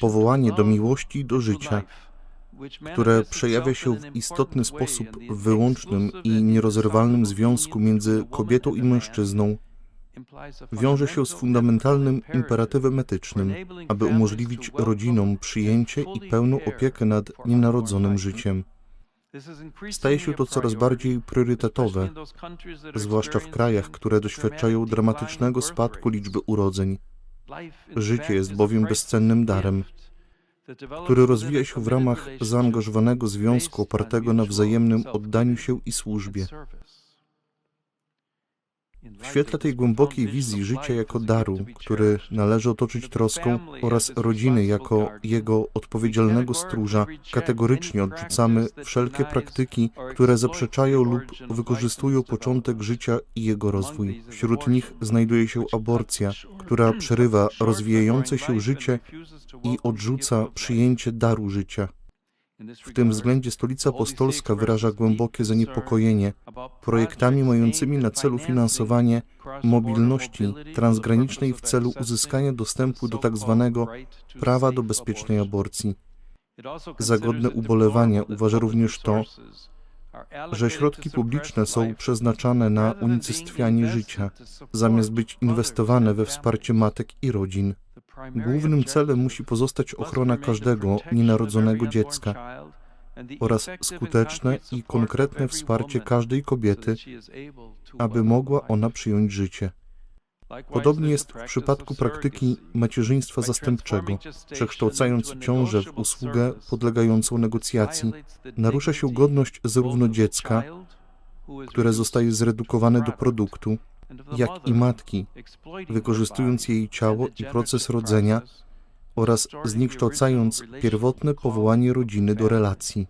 powołanie do miłości do życia, które przejawia się w istotny sposób w wyłącznym i nierozerwalnym związku między kobietą i mężczyzną, wiąże się z fundamentalnym imperatywem etycznym, aby umożliwić rodzinom przyjęcie i pełną opiekę nad nienarodzonym życiem. Staje się to coraz bardziej priorytetowe, zwłaszcza w krajach, które doświadczają dramatycznego spadku liczby urodzeń. Życie jest bowiem bezcennym darem, który rozwija się w ramach zaangażowanego związku opartego na wzajemnym oddaniu się i służbie. W świetle tej głębokiej wizji życia jako daru, który należy otoczyć troską, oraz rodziny jako jego odpowiedzialnego stróża, kategorycznie odrzucamy wszelkie praktyki, które zaprzeczają lub wykorzystują początek życia i jego rozwój. Wśród nich znajduje się aborcja, która przerywa rozwijające się życie i odrzuca przyjęcie daru życia. W tym względzie Stolica Apostolska wyraża głębokie zaniepokojenie projektami mającymi na celu finansowanie mobilności transgranicznej w celu uzyskania dostępu do tzw. prawa do bezpiecznej aborcji. Za godne ubolewania uważa również to, że środki publiczne są przeznaczane na unicestwianie życia, zamiast być inwestowane we wsparcie matek i rodzin. Głównym celem musi pozostać ochrona każdego nienarodzonego dziecka oraz skuteczne i konkretne wsparcie każdej kobiety, aby mogła ona przyjąć życie. Podobnie jest w przypadku praktyki macierzyństwa zastępczego. Przekształcając ciążę w usługę podlegającą negocjacji, narusza się godność zarówno dziecka, które zostaje zredukowane do produktu, jak i matki, wykorzystując jej ciało i proces rodzenia oraz zniekształcając pierwotne powołanie rodziny do relacji.